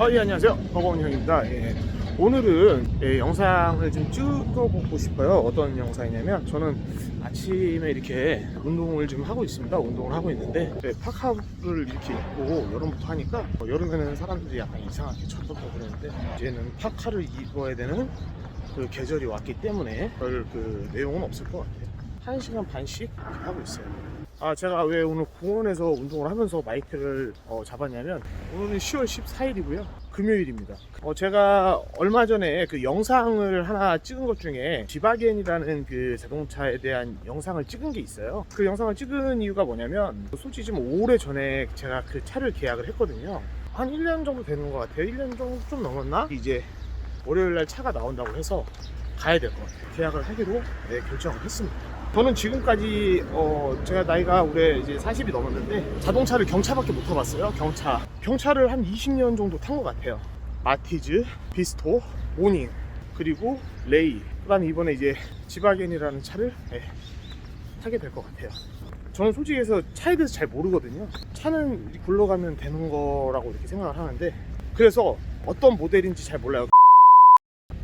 아, 예, 안녕하세요. 버거운 형입니다. 예. 오늘은 예, 영상을 좀 찍어보고 싶어요. 어떤 영상이냐면, 저는 아침에 이렇게 운동을 좀 하고 있습니다. 운동을 하고 있는데, 예, 파카를 이렇게 입고 여름부터 하니까, 어, 여름에는 사람들이 약간 이상하게 쳐다보고 그러는데, 이제는 파카를 입어야 되는 그 계절이 왔기 때문에, 별 그 내용은 없을 것 같아요. 한 시간 반씩 이렇게 하고 있어요. 아 제가 왜 오늘 공원에서 운동을 하면서 마이크를 어, 잡았냐면 오늘은 10월 14일이고요. 금요일입니다. 어, 제가 얼마 전에 그 영상을 하나 찍은 것 중에 지바겐이라는 그 자동차에 대한 영상을 찍은 게 있어요. 그 영상을 찍은 이유가 뭐냐면 솔직히 좀 오래 전에 제가 그 차를 계약을 했거든요. 한 1년 정도 되는 것 같아요. 1년 정도 좀 넘었나? 이제 월요일날 차가 나온다고 해서 가야 될 것 같아요. 계약을 하기로 네, 결정을 했습니다 저는 지금까지 어 제가 나이가 올해 이제 40이 넘었는데 자동차를 경차밖에 못 타봤어요. 경차. 경차를 한 20년 정도 탄 것 같아요. 마티즈, 비스토, 모닝, 그리고 레이. 그 다음에 이번에 이제 지바겐이라는 차를 네, 타게 될 것 같아요. 저는 솔직히 해서 차에 대해서 잘 모르거든요. 차는 굴러가면 되는 거라고 이렇게 생각을 하는데 그래서 어떤 모델인지 잘 몰라요.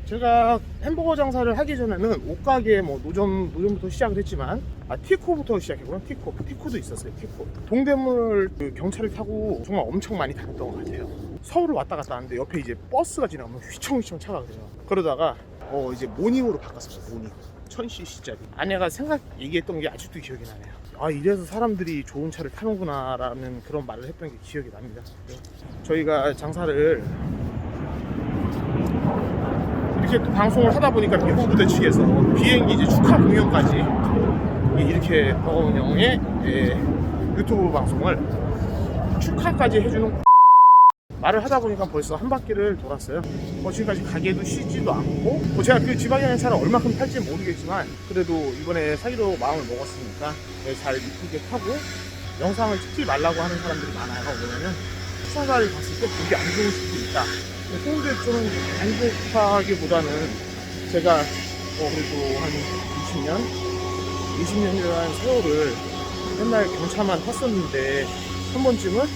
제가 햄버거 장사를 하기 전에는 옷가게 뭐 노점 노점부터 시작을 했지만 아 티코부터 시작했고요. 티코. 티코도 있었어요 티코. 동대문을 그 경차를 타고 정말 엄청 많이 다녔던 것 같아요. 서울을 왔다 갔다 하는데 옆에 이제 버스가 지나가면 휘청휘청 차가 그래요. 그러다가 어 이제 모닝으로 바꿨습니다 모닝. 1000cc짜리. 아내가 생각 얘기했던 게 아직도 기억이 나네요. 아 이래서 사람들이 좋은 차를 타는구나 라는 그런 말을 했던 게 기억이 납니다. 저희가 장사를 이렇게 또 방송을 하다 보니까 미국 부대 측에서 비행기 이제 축하 공연까지 이렇게 버거운 형의 예, 유튜브 방송을 축하까지 해주는 말을 하다 보니까 벌써 한 바퀴를 돌았어요. 뭐 지금까지 가게도 쉬지도 않고 뭐 제가 그 지방에 차를 얼마큼 탈지 모르겠지만 그래도 이번에 사기로 마음을 먹었으니까 예, 잘 이쁘게 타고 영상을 찍지 말라고 하는 사람들이 많아요. 왜냐면 시청자를 봤을 때 보기 안 좋을 수도 있다. 근데 저는 안 좋다기보다는 제가 어 그래도 한 20년, 20년이라는 세월을 맨날 경차만 탔었는데 한 번쯤은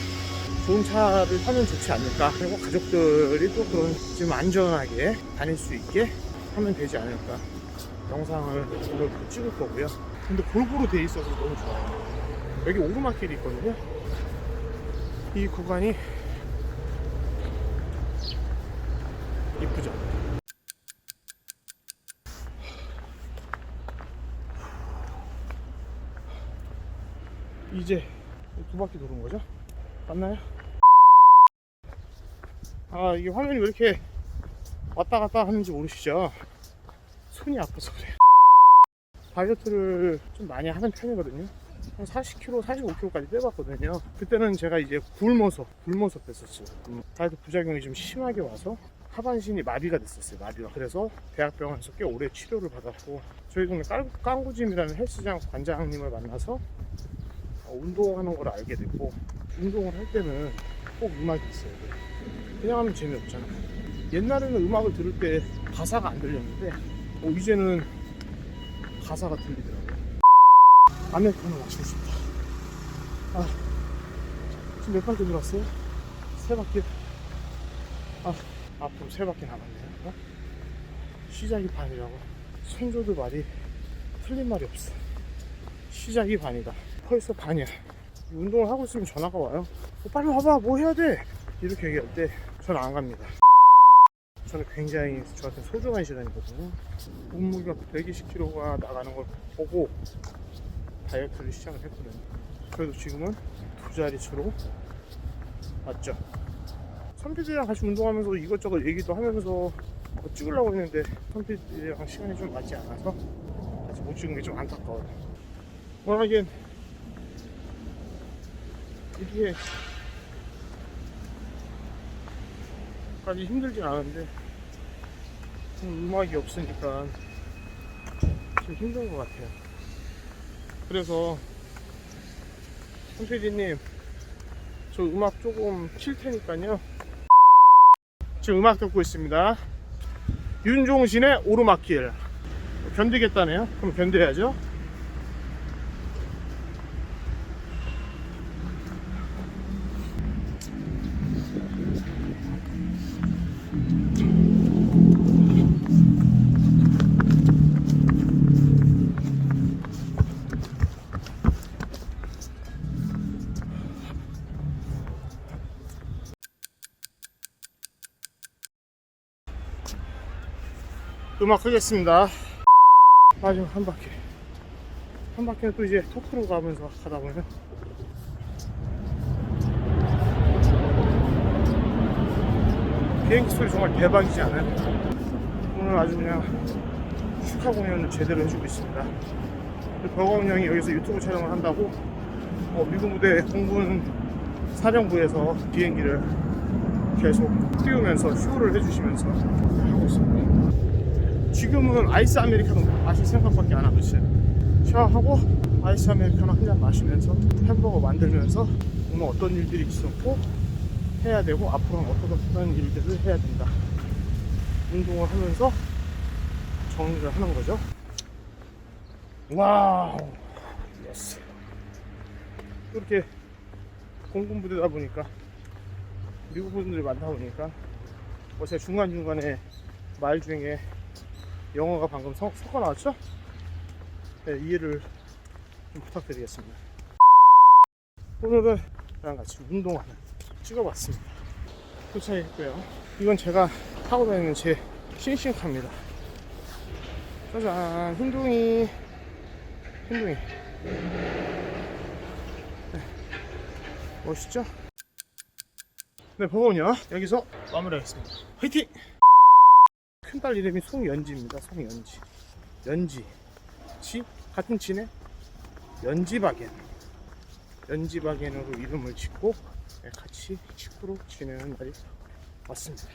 좋은 차를 타면 좋지 않을까? 그리고 가족들이 또 그런 좀 안전하게 다닐 수 있게 하면 되지 않을까? 영상을 오늘 찍을 거고요. 근데 골고루 돼 있어서 너무 좋아요. 여기 오르막길이 있거든요. 이 구간이 이쁘죠? 이제 두 바퀴 도는 거죠? 맞나요? 아 이게 화면이 왜 이렇게 왔다 갔다 하는지 모르시죠? 손이 아파서 그래요 다이어트를 좀 많이 하는 편이거든요 한 40kg, 45kg까지 빼봤거든요 그때는 제가 이제 굶어서 굶어서 뺐었어요 음, 다이어트 부작용이 좀 심하게 와서 하반신이 마비가 됐었어요 마비가 그래서 대학병원에서 꽤 오래 치료를 받았고 저희 동네 깡- 깡구짐이라는 헬스장 관장님을 만나서 어, 운동하는 걸 알게 됐고 운동을 할 때는 꼭 음악이 있어야 돼요 그냥 하면 재미없잖아. 옛날에는 음악을 들을 때 가사가 안 들렸는데 어, 이제는 가사가 들리더라고요 아메리카노 마시고 싶다. 아, 지금 몇 바퀴 돌았어요? 세 바퀴? 아, 앞으로 세 바퀴 남았네요. 어? 시작이 반이라고? 선조도 말이 틀린 말이 없어. 시작이 반이다 벌써 반이야. 운동을 하고 있으면 전화가 와요. 어, 빨리 와봐 뭐 해야 돼? 이렇게 얘기할 때 저는 안 갑니다. 저는 굉장히 저한테 소중한 시간이거든요. 몸무게가 120kg가 나가는 걸 보고 다이어트를 시작을 했거든요. 그래도 지금은 두 자릿수로 왔죠. 선피디랑 같이 운동하면서 이것저것 얘기도 하면서 뭐 찍으려고 했는데 선피디랑 시간이 좀 맞지 않아서 같이 못 찍은 게 좀 안타까워요. 워낙에 이게 까지 힘들진 않은데 좀 음악이 없으니까 좀 힘든 것 같아요. 그래서 손PD님 저 음악 조금 킬 테니까요. 지금 음악 듣고 있습니다. 윤종신의 오르막길. 견디겠다네요. 그럼 견뎌야죠 음악 끄겠습니다. 마지막 한 바퀴. 한 바퀴는 또 이제 토크로 가면서 가다 보면 비행기 소리 정말 대박이지 않아요? 오늘 아주 그냥 축하 공연을 제대로 해주고 있습니다. 버거운 형이 여기서 유튜브 촬영을 한다고 어, 미국 무대 공군 사령부에서 비행기를 계속 띄우면서 쇼를 해주시면서. 지금은 아이스 아메리카노 마실 생각밖에 안 하고 있어요. 샤워하고 아이스 아메리카노 한 잔 마시면서 햄버거 만들면서 오늘 어떤 일들이 있었고 해야 되고 앞으로는 어떤 일들을 해야 된다. 운동을 하면서 정리를 하는 거죠. 와우, 예스. 이렇게 공군 부대다 보니까 미국 분들이 많다 보니까 뭐 제가 중간 중간에 말 중에 영어가 방금 섞, 섞어 나왔죠? 네, 이해를 좀 부탁드리겠습니다. 오늘은 저랑 같이 운동하는 찍어봤습니다. 도착했고요. 이건 제가 타고 다니는 제 싱싱카입니다. 짜잔, 흰둥이, 흰둥이. 네, 멋있죠? 네, 버거운요. 여기서 마무리하겠습니다. 화이팅! 큰딸 이름이 송연지입니다. 송연지. 연지. 지? 같은 지네? 연지박엔. 연지박엔으로 이름을 짓고 네, 같이 친구로 지내는 날이 왔습니다.